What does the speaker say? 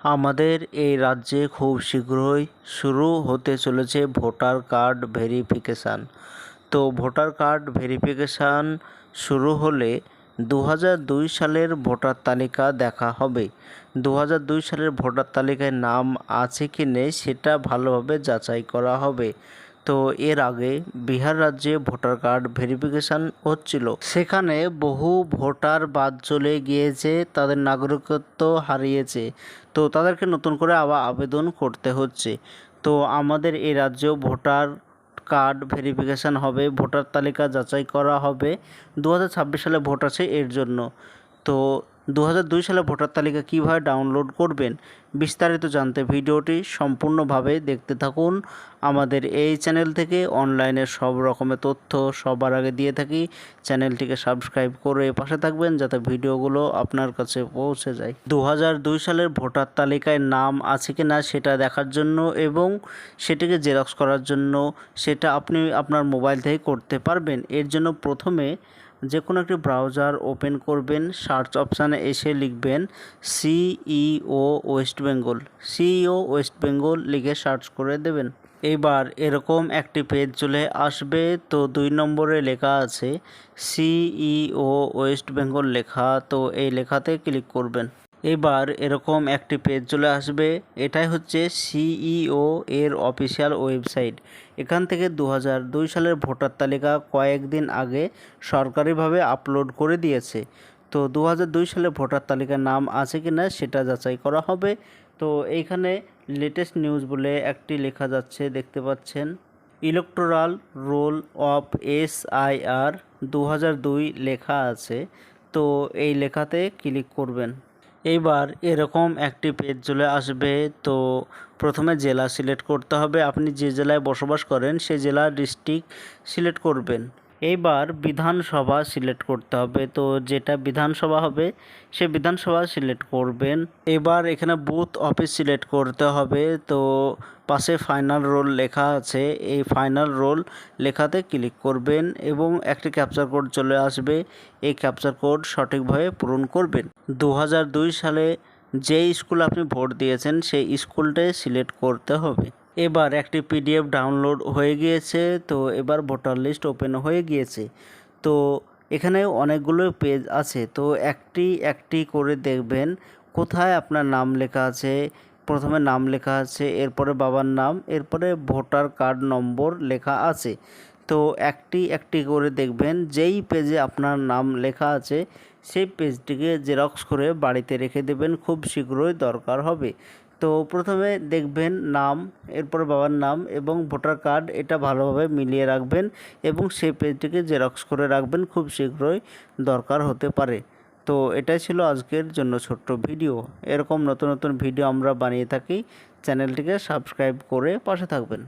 আমাদের এই রাজ্যে খুব শীঘ্রই শুরু হতে চলেছে ভোটার কার্ড ভেরিফিকেশান। তো ভোটার কার্ড ভেরিফিকেশান শুরু হলে দু দুই সালের ভোটার তালিকা দেখা হবে। দু দুই সালের ভোটার তালিকায় নাম আছে কি নেই সেটা ভালোভাবে যাচাই করা হবে। তো এর আগে বিহার রাজ্যে ভোটার কার্ড ভেরিফিকেশান হচ্ছিল। সেখানে বহু ভোটার বাদ চলে গিয়েছে, তাদের নাগরিকত্ব হারিয়েছে। তো তাদেরকে নতুন করে আবার আবেদন করতে হচ্ছে। তো আমাদের এই রাজ্যেও ভোটার কার্ড ভেরিফিকেশান হবে, ভোটার তালিকা যাচাই করা হবে। দু হাজার ছাব্বিশ সালে ভোট আছে এর জন্য। তো দু সালে ভোটার তালিকা কীভাবে ডাউনলোড করবেন? বিস্তারিত জানতে ভিডিওটি সম্পূর্ণভাবে দেখতে থাকুন। আমাদের এই চ্যানেল থেকে অনলাইনের সব রকমের তথ্য সবার আগে দিয়ে থাকি। চ্যানেলটিকে সাবস্ক্রাইব করে পাশে থাকবেন যাতে ভিডিওগুলো আপনার কাছে পৌঁছে যায়। দু সালের ভোটার তালিকায় নাম আছে কি না সেটা দেখার জন্য এবং সেটিকে জেরক্স করার জন্য সেটা আপনি আপনার মোবাইল থেকে করতে পারবেন। এর জন্য প্রথমে যে কোনো একটি ব্রাউজার ওপেন করবেন, সার্চ অপশানে এসে লিখবেন CEO West Bengal CEO West Bengal লিখে সার্চ করে দেবেন। এবার এরকম একটি পেজ চলে আসবে, তো দুই নম্বরে লেখা আছে সিইও ওয়েস্ট বেঙ্গল লেখা, তো এই লেখাতে ক্লিক করবেন। এবার এরকম একটি পেজ চলে আসবে, এটাই হচ্ছে সিইও এর অফিসিয়াল ওয়েবসাইট এখান থেকে দু সালের ভোটার তালিকা কয়েকদিন আগে সরকারিভাবে আপলোড করে দিয়েছে। তো দু সালে ভোটার তালিকার নাম আছে কি না সেটা যাচাই করা হবে। তো এইখানে লেটেস্ট নিউজ বলে একটি লেখা যাচ্ছে, দেখতে পাচ্ছেন। Electoral roll of S I R দু লেখা আছে। তো এই লেখাতে ক্লিক করবেন। এইবার এরকম একটি পেজ চলে আসবে। তো প্রথমে জেলা সিলেক্ট করতে হবে। আপনি যে জেলায় বসবাস করেন সেই জেলার ডিস্ট্রিক্ট সিলেক্ট করবেন। এইবার বিধানসভা সিলেক্ট করতে হবে। তো যেটা বিধানসভা হবে, সে বিধানসভা সিলেক্ট করবেন। এবার এখানে বুথ অফিস সিলেক্ট করতে হবে। তো পাশে ফাইনাল রোল লেখা আছে। এই ফাইনাল রোল লেখাতে ক্লিক করবেন এবং একটি ক্যাপচার কোড চলে আসবে। এই ক্যাপচার কোড সঠিকভাবে পূরণ করবেন। দু হাজার দুই সালে যে স্কুল আপনি ভোট দিয়েছেন, সেই স্কুলটাই সিলেক্ট করতে হবে। এবার একটি পিডিএফ ডাউনলোড হয়ে গিয়েছে, তো এবার ভোটার লিস্ট ওপেন হয়ে গিয়েছে। তো এখানে অনেকগুলো পেজ আছে, তো একটি একটি করে দেখবেন। কোথায় আপনার নাম লেখা আছে? প্রথমে নাম লেখা আছে, এরপরে বাবার নাম, এরপরে ভোটার কার্ড নম্বর লেখা আছে। তো একটি একটি করে দেখবেন, যেই পেজে আপনার নাম লেখা আছে, সেই পেজটিকে জেরক্স করে বাড়িতে রেখে দেবেন, খুব শীঘ্রই দরকার হবে। তো প্রথমে দেখবেন নাম, এরপর বাবার নাম এবং ভোটার কার্ড, এটা ভালোভাবে মিলিয়ে রাখবেন এবং সেই পেজটিকে জেরক্স করে রাখবেন খুব শীঘ্রই দরকার হতে পারে। তো এটাই ছিল আজকের জন্য ছোট্ট ভিডিও। এরকম নতুন নতুন ভিডিও আমরা বানিয়ে থাকি, চ্যানেলটিকে সাবস্ক্রাইব করে পাশে থাকবেন।